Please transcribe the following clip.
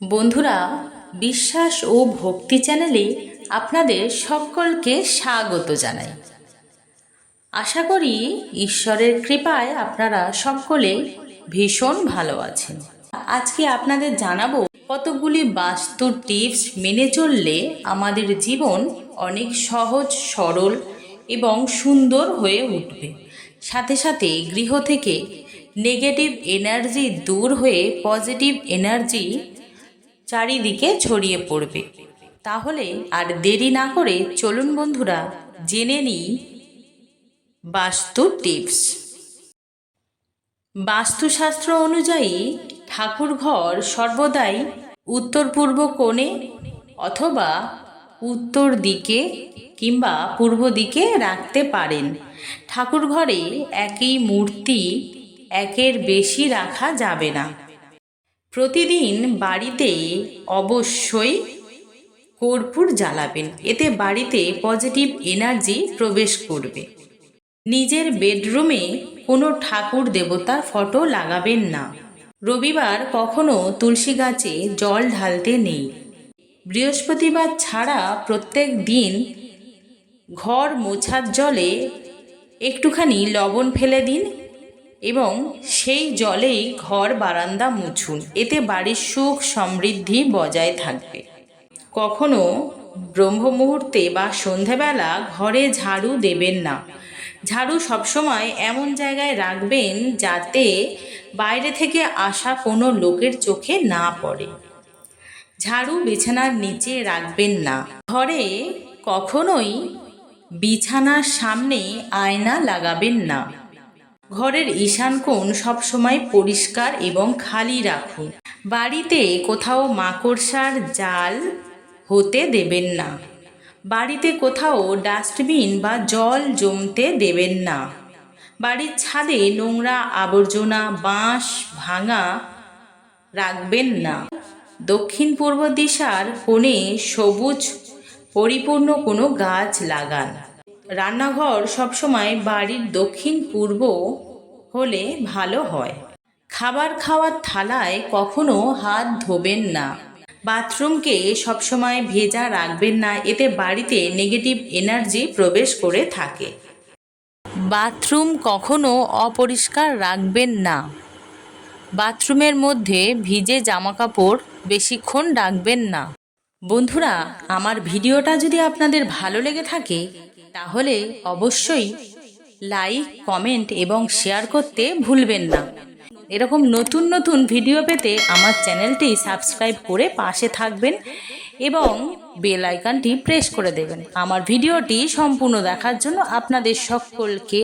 বন্ধুরা, বিশ্বাস ও ভক্তি চ্যানেলে আপনাদের সকলকে স্বাগত জানাই। আশা করি ঈশ্বরের কৃপায় আপনারা সকলে ভীষণ ভালো আছেন। আজকে আপনাদের জানাব কতগুলি বাস্তু টিপস মেনে চললে আমাদের জীবন অনেক সহজ, সরল এবং সুন্দর হয়ে উঠবে। সাথে সাথে গৃহ থেকে নেগেটিভ এনার্জি দূর হয়ে পজিটিভ এনার্জি চারিদিকে ছড়িয়ে পড়বে। তাহলে আর দেরি না করে চলুন বন্ধুরা, জেনে নিই বাস্তু টিপস। বাস্তুশাস্ত্র অনুযায়ী ঠাকুর ঘর সর্বদাই উত্তর পূর্ব কোণে অথবা উত্তর দিকে কিংবা পূর্ব দিকে রাখতে পারেন। ঠাকুর ঘরে একই মূর্তি একের বেশি রাখা যাবে না। প্রতিদিন বাড়িতে অবশ্যই কর্পূর জ্বালাবেন। এতে বাড়িতে পজিটিভ এনার্জি প্রবেশ করবে। নিজের বেডরুমে কোনো ঠাকুর দেবতার ফটো লাগাবেন না। রবিবার কখনো তুলসী গাছে জল ঢালতে নেই। বৃহস্পতিবার ছাড়া প্রত্যেক দিন ঘর মোছার জলে একটুখানি লবণ ফেলে দিন। এবং সেই জলেই ঘর, বারান্দা মুছুন। এতে বাড়ির সুখ সমৃদ্ধি বজায় থাকবে। কখনো ব্রহ্ম মুহূর্তে বা সন্ধেবেলা ঘরে ঝাড়ু দেবেন না। ঝাড়ু সবসময় এমন জায়গায় রাখবেন যাতে বাইরে থেকে আসা কোনো লোকের চোখে না পড়ে। ঝাড়ু বিছানার নিচে রাখবেন না। ঘরে কখনোই বিছানার সামনে আয়না লাগাবেন না। ঘরের ঈশান কোণ সবসময় পরিষ্কার এবং খালি রাখুন। বাড়িতে কোথাও মাকড়সার জাল হতে দেবেন না। বাড়িতে কোথাও ডাস্টবিন বা জল জমতে দেবেন না। বাড়ির ছাদে নোংরা আবর্জনা, বাঁশ ভাঙা রাখবেন না। দক্ষিণ পূর্ব দিশার কোণে সবুজ, পরিপূর্ণ কোনো গাছ লাগান। রান্নাঘর সবসময় বাড়ির দক্ষিণ পূর্ব হলে ভালো হয়। খাবার খাওয়ার থালায় কখনো হাত ধোবেন না। বাথরুমকে সবসময় ভেজা রাখবেন না, এতে বাড়িতে নেগেটিভ এনার্জি প্রবেশ করে থাকে। বাথরুম কখনো অপরিষ্কার রাখবেন না। বাথরুমের মধ্যে ভিজে জামাকাপড় বেশিক্ষণ রাখবেন না। বন্ধুরা, আমার ভিডিওটা যদি আপনাদের ভালো লেগে থাকে তাহলে অবশ্যই লাইক, কমেন্ট এবং শেয়ার করতে ভুলবেন না। এরকম নতুন নতুন ভিডিও পেতে আমার চ্যানেলটি সাবস্ক্রাইব করে পাশে থাকবেন এবং বেল আইকনটি প্রেস করে দেবেন। আমার ভিডিওটি সম্পূর্ণ দেখার জন্য আপনাদের সকলকে